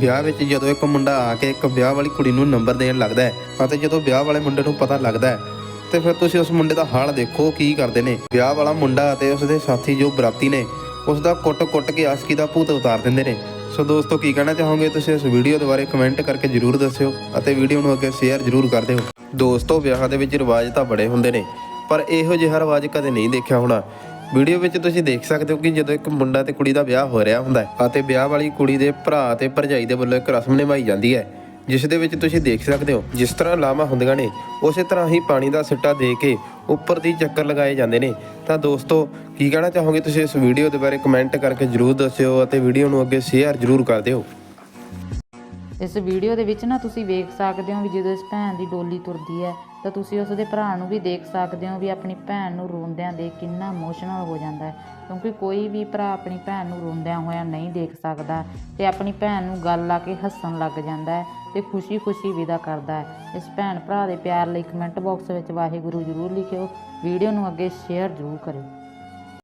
ਵਿਆਹ ਵਿੱਚ ਜਦੋਂ ਇੱਕ ਮੁੰਡਾ ਆ ਕੇ ਇੱਕ ਵਿਆਹ ਵਾਲੀ ਕੁੜੀ ਨੂੰ ਨੰਬਰ ਦੇਣ ਲੱਗਦਾ ਹੈ ਅਤੇ ਜਦੋਂ ਵਿਆਹ ਵਾਲੇ ਮੁੰਡੇ ਨੂੰ ਪਤਾ ਲੱਗਦਾ ਹੈ, ਤੇ ਫਿਰ ਤੁਸੀਂ ਉਸ ਮੁੰਡੇ ਦਾ ਹਾਲ ਦੇਖੋ ਕੀ ਕਰਦੇ ਨੇ। ਵਿਆਹ ਵਾਲਾ ਮੁੰਡਾ ਅਤੇ ਉਸ ਦੇ ਸਾਥੀ ਜੋ ਬਰਾਤੀ ਨੇ, ਉਸ ਦਾ ਕੁੱਟ-ਕੁੱਟ ਕੇ ਆਸ਼ਕੀ ਦਾ ਭੂਤ ਉਤਾਰ ਦਿੰਦੇ ਨੇ। ਸੋ ਦੋਸਤੋ, ਕੀ ਕਹਿਣਾ ਚਾਹੋਗੇ? ਤੁਸੀਂ ਇਸ ਵੀਡੀਓ ਦੇ ਬਾਰੇ ਕਮੈਂਟ ਕਰਕੇ ਜਰੂਰ ਦੱਸਿਓ ਅਤੇ ਵੀਡੀਓ ਨੂੰ ਅੱਗੇ ਸ਼ੇਅਰ ਜਰੂਰ ਕਰ ਦਿਓ। ਦੋਸਤੋ, ਵਿਆਹਾਂ ਦੇ ਵਿੱਚ ਰਿਵਾਜ ਤਾਂ ਬੜੇ ਹੁੰਦੇ ਨੇ, ਪਰ ਇਹੋ ਜਿਹਾ ਰਿਵਾਜ ਕਦੇ ਨਹੀਂ ਦੇਖਿਆ ਹੋਣਾ। ਵੀਡੀਓ ਵਿੱਚ ਤੁਸੀਂ ਦੇਖ ਸਕਦੇ ਹੋ ਕਿ ਜਦੋਂ ਇੱਕ ਮੁੰਡਾ ਤੇ ਕੁੜੀ ਦਾ ਵਿਆਹ ਹੋ ਰਿਹਾ ਹੁੰਦਾ ਹੈ ਅਤੇ ਵਿਆਹ ਵਾਲੀ ਕੁੜੀ ਦੇ ਭਰਾ ਤੇ ਭਰਜਾਈ ਦੇ ਵੱਲੋਂ ਇੱਕ ਰਸਮ ਨਿਭਾਈ ਜਾਂਦੀ ਹੈ, ਜਿਸ ਦੇ ਵਿੱਚ ਤੁਸੀਂ ਦੇਖ ਸਕਦੇ ਹੋ ਜਿਸ ਤਰ੍ਹਾਂ ਲਾਵਾਂ ਹੁੰਦੀਆਂ ਨੇ, ਉਸੇ ਤਰ੍ਹਾਂ ਹੀ ਪਾਣੀ ਦਾ ਸਿੱਟਾ ਦੇ ਕੇ ਉੱਪਰ ਦੀ ਚੱਕਰ ਲਗਾਏ ਜਾਂਦੇ ਨੇ। ਤਾਂ ਦੋਸਤੋ, ਕੀ ਕਹਿਣਾ ਚਾਹੋਗੇ ਤੁਸੀਂ ਇਸ ਵੀਡੀਓ ਦੇ ਬਾਰੇ ਕਮੈਂਟ ਕਰਕੇ ਜਰੂਰ ਦੱਸਿਓ ਅਤੇ ਵੀਡੀਓ ਨੂੰ ਅੱਗੇ ਸ਼ੇਅਰ ਜਰੂਰ ਕਰ ਦਿਓ। ਇਸ ਵੀਡੀਓ ਦੇ ਵਿੱਚ ਨਾ ਤੁਸੀਂ ਵੇਖ ਸਕਦੇ ਹੋ ਵੀ ਜਦੋਂ ਇਸ ਭੈਣ ਦੀ ਡੋਲੀ ਤੁਰਦੀ ਹੈ, ਤਾਂ ਤੁਸੀਂ ਉਸ ਦੇ ਭਰਾ ਨੂੰ ਵੀ ਦੇਖ ਸਕਦੇ ਹੋ ਵੀ ਆਪਣੀ ਭੈਣ ਨੂੰ ਰੋਂਦਿਆਂ ਦੇ ਕਿੰਨਾ ਇਮੋਸ਼ਨਲ ਹੋ ਜਾਂਦਾ ਹੈ। ਕਿਉਂਕਿ ਕੋਈ ਵੀ ਭਰਾ ਆਪਣੀ ਭੈਣ ਨੂੰ ਰੋਂਦਿਆਂ ਹੋਇਆ ਨਹੀਂ ਦੇਖ ਸਕਦਾ ਤੇ ਆਪਣੀ ਭੈਣ ਨੂੰ ਗੱਲ ਲਾ ਕੇ ਹੱਸਣ ਲੱਗ ਜਾਂਦਾ ਹੈ ਤੇ ਖੁਸ਼ੀ-ਖੁਸ਼ੀ ਵਿਦਾ ਕਰਦਾ ਹੈ। ਇਸ ਭੈਣ ਭਰਾ ਦੇ ਪਿਆਰ ਲਈ ਕਮੈਂਟ ਬਾਕਸ ਵਿੱਚ ਵਾਹਿਗੁਰੂ ਜ਼ਰੂਰ ਲਿਖਿਓ। ਵੀਡੀਓ ਨੂੰ ਅੱਗੇ ਸ਼ੇਅਰ ਜ਼ਰੂਰ ਕਰਿਓ।